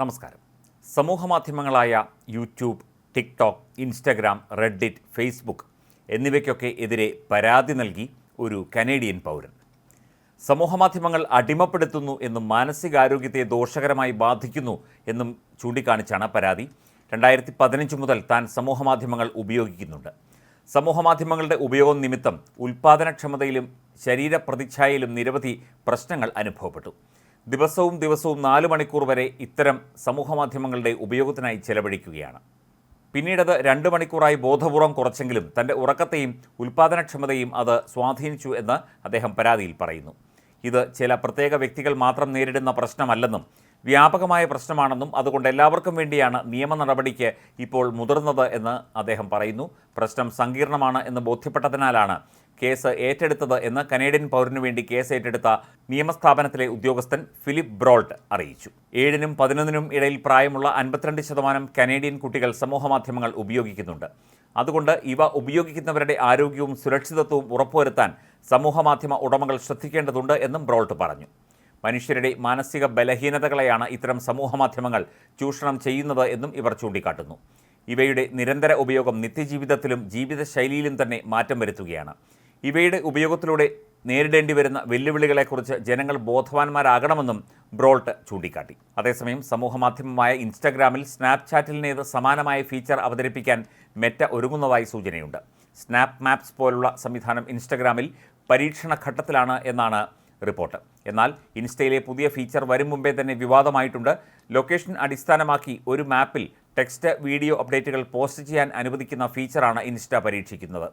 നമസ്കാരം. സമൂഹമാധ്യമങ്ങളായ YouTube TikTok Instagram Reddit Facebook എന്നിവയ്ക്കൊക്കെ എതിരെ പരാതി നൽകി ഒരു കനേഡിയൻ പൗരൻ. സമൂഹമാധ്യമങ്ങൾ അടിമപ്പെടുത്തുന്നു എന്നും മാനസികാരോഗ്യത്തെ ദോഷകരമായി ബാധിക്കുന്നു എന്നും ചൂണ്ടിക്കാണിച്ചാണ് പരാതി. രണ്ടായിരത്തി പതിനഞ്ച് മുതൽ താൻ സമൂഹമാധ്യമങ്ങൾ ഉപയോഗിക്കുന്നുണ്ട്. സമൂഹമാധ്യമങ്ങളുടെ ഉപയോഗം നിമിത്തം ഉൽപ്പാദനക്ഷമതയിലും ശരീരപ്രതിച്ഛായയിലും നിരവധി പ്രശ്നങ്ങൾ അനുഭവപ്പെട്ടു. ദിവസവും ദിവസവും നാല് മണിക്കൂർ വരെ ഇത്തരം സമൂഹമാധ്യമങ്ങളുടെ ഉപയോഗത്തിനായി ചെലവഴിക്കുകയാണ്. പിന്നീടത് രണ്ട് മണിക്കൂറായി ബോധപൂർവം കുറച്ചെങ്കിലും തന്റെ ഉറക്കത്തെയും ഉൽപ്പാദനക്ഷമതയും അത് സ്വാധീനിച്ചു എന്ന് അദ്ദേഹം പരാതിയിൽ പറയുന്നു. ഇത് ചില പ്രത്യേക വ്യക്തികൾ മാത്രം നേരിടുന്ന പ്രശ്നമല്ലെന്നും വ്യാപകമായ പ്രശ്നമാണെന്നും അതുകൊണ്ട് എല്ലാവർക്കും വേണ്ടിയാണ് നിയമ നടപടിക്ക് ഇപ്പോൾ മുതിർന്നത് എന്ന് അദ്ദേഹം പറയുന്നു. പ്രശ്നം സങ്കീർണമാണ് എന്ന് ബോധ്യപ്പെട്ടതിനാലാണ് കേസ് ഏറ്റെടുത്തത് എന്ന് കനേഡിയൻ പൗരനു വേണ്ടി കേസ് ഏറ്റെടുത്ത നിയമസ്ഥാപനത്തിലെ ഉദ്യോഗസ്ഥൻ ഫിലിപ്പ് ബ്രോൾട്ട് അറിയിച്ചു. ഏഴിനും പതിനൊന്നിനും ഇടയിൽ പ്രായമുള്ള അൻപത്തിരണ്ട് ശതമാനം കനേഡിയൻ കുട്ടികൾ സമൂഹമാധ്യമങ്ങൾ ഉപയോഗിക്കുന്നുണ്ട്. അതുകൊണ്ട് ഇവ ഉപയോഗിക്കുന്നവരുടെ ആരോഗ്യവും സുരക്ഷിതത്വവും ഉറപ്പുവരുത്താൻ സമൂഹമാധ്യമ ഉടമകൾ ശ്രദ്ധിക്കേണ്ടതുണ്ട് എന്നും ബ്രോൾട്ട് പറഞ്ഞു. മനുഷ്യരുടെ മാനസിക ബലഹീനതകളെയാണ് ഇത്തരം സമൂഹമാധ്യമങ്ങൾ ചൂഷണം ചെയ്യുന്നത് എന്നും ഇവർ ചൂണ്ടിക്കാട്ടുന്നു. ഇവയുടെ നിരന്തര ഉപയോഗം നിത്യജീവിതത്തിലും ജീവിതശൈലിയിലും തന്നെ മാറ്റം വരുത്തുകയാണ്. ഇവയുടെ ഉപയോഗത്തിലൂടെ നേരിടേണ്ടി വരുന്ന വെല്ലുവിളികളെക്കുറിച്ച് ജനങ്ങൾ ബോധവാന്മാരാകണമെന്നും ബ്രോൾട്ട് ചൂണ്ടിക്കാട്ടി. അതേസമയം സമൂഹമാധ്യമമായ ഇൻസ്റ്റാഗ്രാമിൽ സ്നാപ്ചാറ്റിലിനേത് സമാനമായ ഫീച്ചർ അവതരിപ്പിക്കാൻ മെറ്റ ഒരുങ്ങുന്നതായി സൂചനയുണ്ട്. സ്നാപ്പ് മാപ്സ് പോലുള്ള സംവിധാനം ഇൻസ്റ്റഗ്രാമിൽ പരീക്ഷണ ഘട്ടത്തിലാണ് എന്നാണ് റിപ്പോർട്ട്. എന്നാൽ ഇൻസ്റ്റയിലെ പുതിയ ഫീച്ചർ വരും മുമ്പേ തന്നെ വിവാദമായിട്ടുണ്ട്. ലൊക്കേഷൻ അടിസ്ഥാനമാക്കി ഒരു മാപ്പിൽ ടെക്സ്റ്റ് വീഡിയോ അപ്ഡേറ്റുകൾ പോസ്റ്റ് ചെയ്യാൻ അനുവദിക്കുന്ന ഫീച്ചറാണ് ഇൻസ്റ്റ പരീക്ഷിക്കുന്നത്.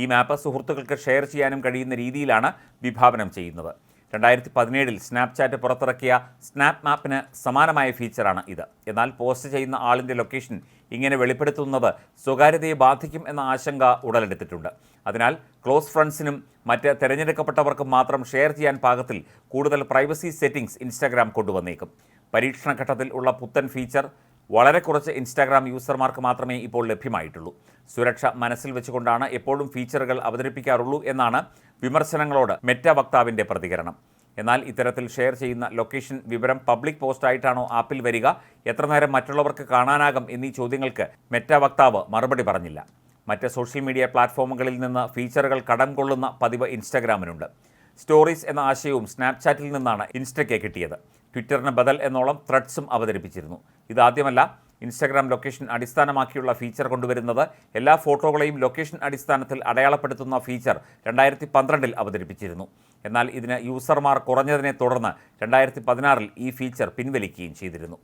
ഈ മാപ്പ് സുഹൃത്തുക്കൾക്ക് ഷെയർ ചെയ്യാനും കഴിയുന്ന രീതിയിലാണ് വിഭാവനം ചെയ്യുന്നത്. രണ്ടായിരത്തി പതിനേഴിൽ സ്നാപ്ചാറ്റ് പുറത്തിറക്കിയ സ്നാപ്പ് മാപ്പിന് സമാനമായ ഫീച്ചറാണ് ഇത്. എന്നാൽ പോസ്റ്റ് ചെയ്യുന്ന ആളിന്റെ ലൊക്കേഷൻ ഇങ്ങനെ വെളിപ്പെടുത്തുന്നത് സ്വകാര്യതയെ ബാധിക്കും എന്ന ആശങ്ക ഉടലെടുത്തിട്ടുണ്ട്. അതിനാൽ ക്ലോസ് ഫ്രണ്ട്സിനും മറ്റ് തിരഞ്ഞെടുക്കപ്പെട്ടവർക്കും മാത്രം ഷെയർ ചെയ്യാൻ പാകത്തിൽ കൂടുതൽ പ്രൈവസി സെറ്റിംഗ്സ് ഇൻസ്റ്റാഗ്രാം കൊണ്ടുവന്നേക്കും. പരീക്ഷണഘട്ടത്തിൽ ഉള്ള പുത്തൻ ഫീച്ചർ വളരെ കുറച്ച് ഇൻസ്റ്റാഗ്രാം യൂസർമാർക്ക് മാത്രമേ ഇപ്പോൾ ലഭ്യമായിട്ടുള്ളൂ. സുരക്ഷ മനസ്സിൽ വെച്ചുകൊണ്ടാണ് എപ്പോഴും ഫീച്ചറുകൾ അവതരിപ്പിക്കാറുള്ളൂ എന്നാണ് വിമർശനങ്ങളോട് മെറ്റ വക്താവിന്റെ പ്രതികരണം. എന്നാൽ ഇത്തരത്തിൽ ഷെയർ ചെയ്യുന്ന ലൊക്കേഷൻ വിവരം പബ്ലിക് പോസ്റ്റായിട്ടാണോ ആപ്പിൽ വരിക എത്ര നേരം മറ്റുള്ളവർക്ക് കാണാനാകും എന്നീ ചോദ്യങ്ങൾക്ക് മെറ്റ വക്താവ് മറുപടി പറഞ്ഞില്ല. മറ്റ് സോഷ്യൽ മീഡിയ പ്ലാറ്റ്ഫോമുകളിൽ നിന്ന് ഫീച്ചറുകൾ കടം കൊള്ളുന്ന പതിവ് ഇൻസ്റ്റാഗ്രാമിനുണ്ട് സ്റ്റോറീസ് എന്ന ആശയവും സ്നാപ്ചാറ്റിൽ നിന്നാണ് ഇൻസ്റ്റയ്ക്ക് കിട്ടിയത്. ട്വിറ്ററിന് ബദൽ എന്നോളം ത്രെഡ്സും അവതരിപ്പിച്ചിരുന്നു. ഇതാദ്യമല്ല ഇൻസ്റ്റാഗ്രാം ലൊക്കേഷൻ അടിസ്ഥാനമാക്കിയുള്ള ഫീച്ചർ കൊണ്ടുവരുന്നത് എല്ലാ ഫോട്ടോകളെയും ലൊക്കേഷൻ അടിസ്ഥാനത്തിൽ അടയാളപ്പെടുത്തുന്ന ഫീച്ചർ രണ്ടായിരത്തി പന്ത്രണ്ടിൽ അവതരിപ്പിച്ചിരുന്നു. എന്നാൽ ഇതിന് യൂസർമാർ കുറഞ്ഞതിനെ തുടർന്ന് രണ്ടായിരത്തി പതിനാറിൽ ഈ ഫീച്ചർ പിൻവലിക്കുകയും ചെയ്തിരുന്നു.